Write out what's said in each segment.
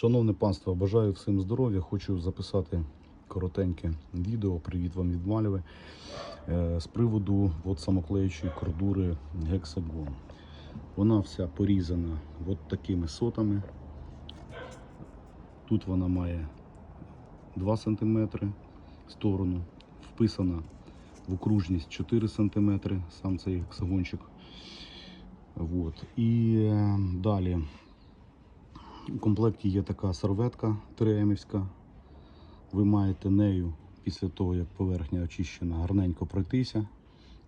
Шановне панство, бажаю всім здоров'я. Хочу записати коротеньке відео. Привіт вам від Мальви. Е, З приводу от самоклеючої кордури Гексагон. Вона вся порізана от такими сотами. Тут вона має 2 см сторону, вписана в окружність 4 см, сам цей гексагончик. Вот. І е, далі у комплекті є така серветка тремівська. Ви маєте нею після того, як поверхня очищена, гарненько пройтися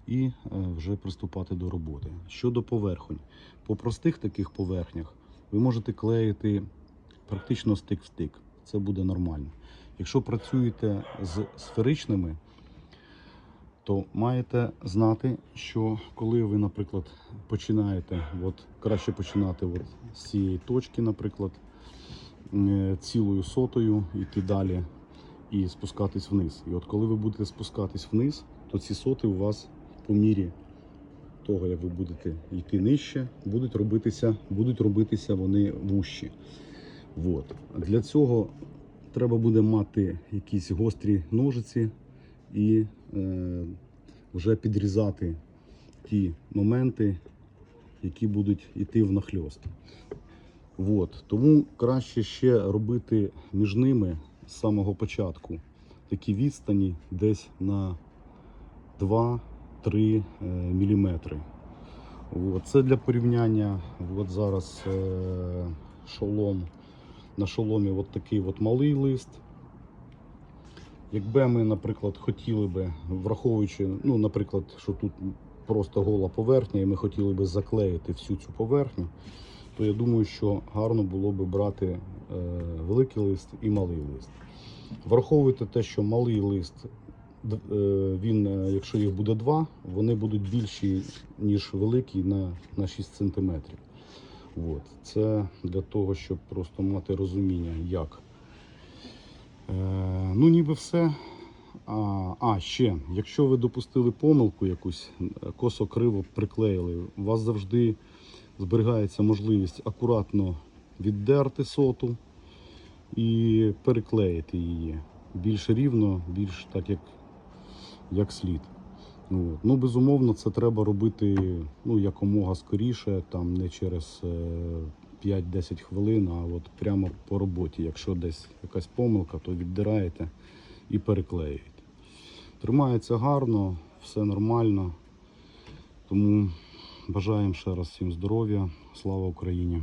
і е, вже приступати до роботи. Щодо поверхонь, по простих таких поверхнях ви можете клеїти практично стик в стик. Це буде нормально. Якщо працюєте з сферичними, то маєте знати, що коли ви, наприклад, починаєте, от краще починати от з цієї точки, наприклад, е, цілою сотою, йти далі і спускатись вниз. І от коли ви будете спускатись вниз, то ці соти у вас по мірі того, як ви будете йти нижче, будуть робитися, будуть робитися вони вущі. От. Для цього треба буде мати якісь гострі ножиці і е, вже підрізати ті моменти, які будуть йти в нахльост. От. Тому краще ще робити між ними з самого початку такі відстані десь на 2-3 е, міліметри. От. Це для порівняння. От зараз е, шолом. На шоломі от такий от малий лист. Якби ми, наприклад, хотіли би, враховуючи, ну, наприклад, що тут просто гола поверхня, і ми хотіли би заклеїти всю цю поверхню, то я думаю, що гарно було би брати е, великий лист і малий лист. Враховуйте те, що малий лист, е, він, е, якщо їх буде два, вони будуть більші, ніж великий на, на 6 см. От. Це для того, щоб просто мати розуміння, як. Е, ну, ніби все. А, а, ще, якщо ви допустили помилку якусь, е, косо криво приклеїли, у вас завжди зберігається можливість акуратно віддерти соту і переклеїти її більш рівно, більш так, як, як слід. От. Ну, безумовно, це треба робити ну, якомога скоріше, там не через е, 5-10 хвилин, а от прямо по роботі. Якщо десь якась помилка, то віддираєте і переклеюєте. Тримається гарно, все нормально. Тому бажаємо ще раз всім здоров'я. Слава Україні!